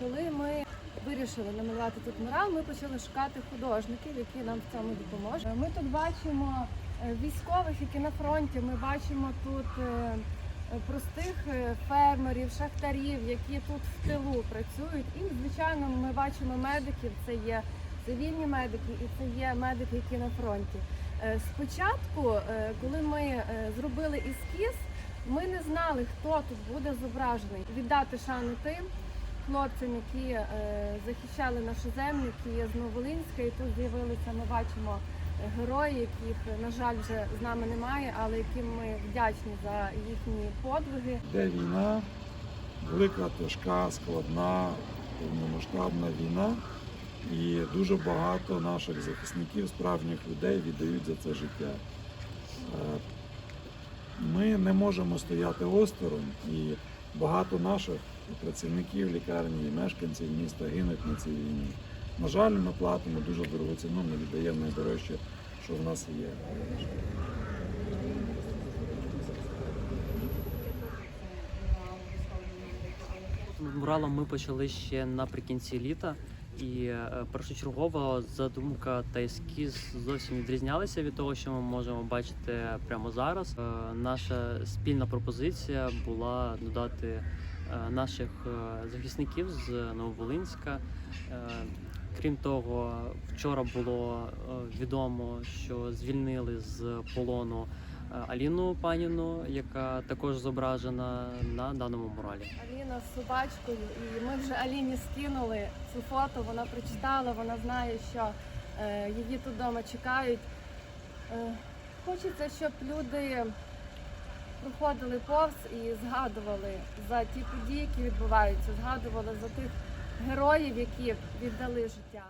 Коли ми вирішили намалювати тут мурал, ми почали шукати художників, які нам в цьому допоможуть. Ми тут бачимо е, військових, які на фронті. Ми бачимо тут е, простих е, фермерів, шахтарів, які тут в тилу працюють. І звичайно, ми бачимо медиків. Це є цивільні медики, і це є медики, які на фронті. Спочатку, коли ми зробили ескіз, ми не знали, хто тут буде зображений. Віддати шану тим хлопцям, які е, захищали нашу землю, які є з Новолинська, і тут з'явилися. Ми бачимо е, герої, яких, на жаль, вже з нами немає, але яким ми вдячні за їхні подвиги. Йде війна, велика, тяжка, складна, повномасштабна війна. І дуже багато наших захисників, справжніх людей віддають за це життя. Е, Ми не можемо стояти осторонь, і багато наших працівників лікарні, і мешканців міста гинуть на цій війні. На жаль, ми платимо дуже дорогу ціну, ми віддаємо найдорожче, що в нас є. Муралом ми почали ще наприкінці літа, і е, першочергово задумка та ескіз зовсім відрізнялися від того, що ми можемо бачити прямо зараз. Е, Наша спільна пропозиція була додати наших е, захисників з Нововолинська. Е, Крім того, вчора було е, відомо, що звільнили з полону е, Аліну Паніну, яка також зображена на даному муралі. Аліна з собачкою, і ми вже Аліні скинули цю фото. Вона прочитала, вона знає, що е, її тут вдома чекають. Е, хочеться, щоб люди проходили повз і згадували за ті події, які відбуваються, згадували за тих героїв, які віддали життя.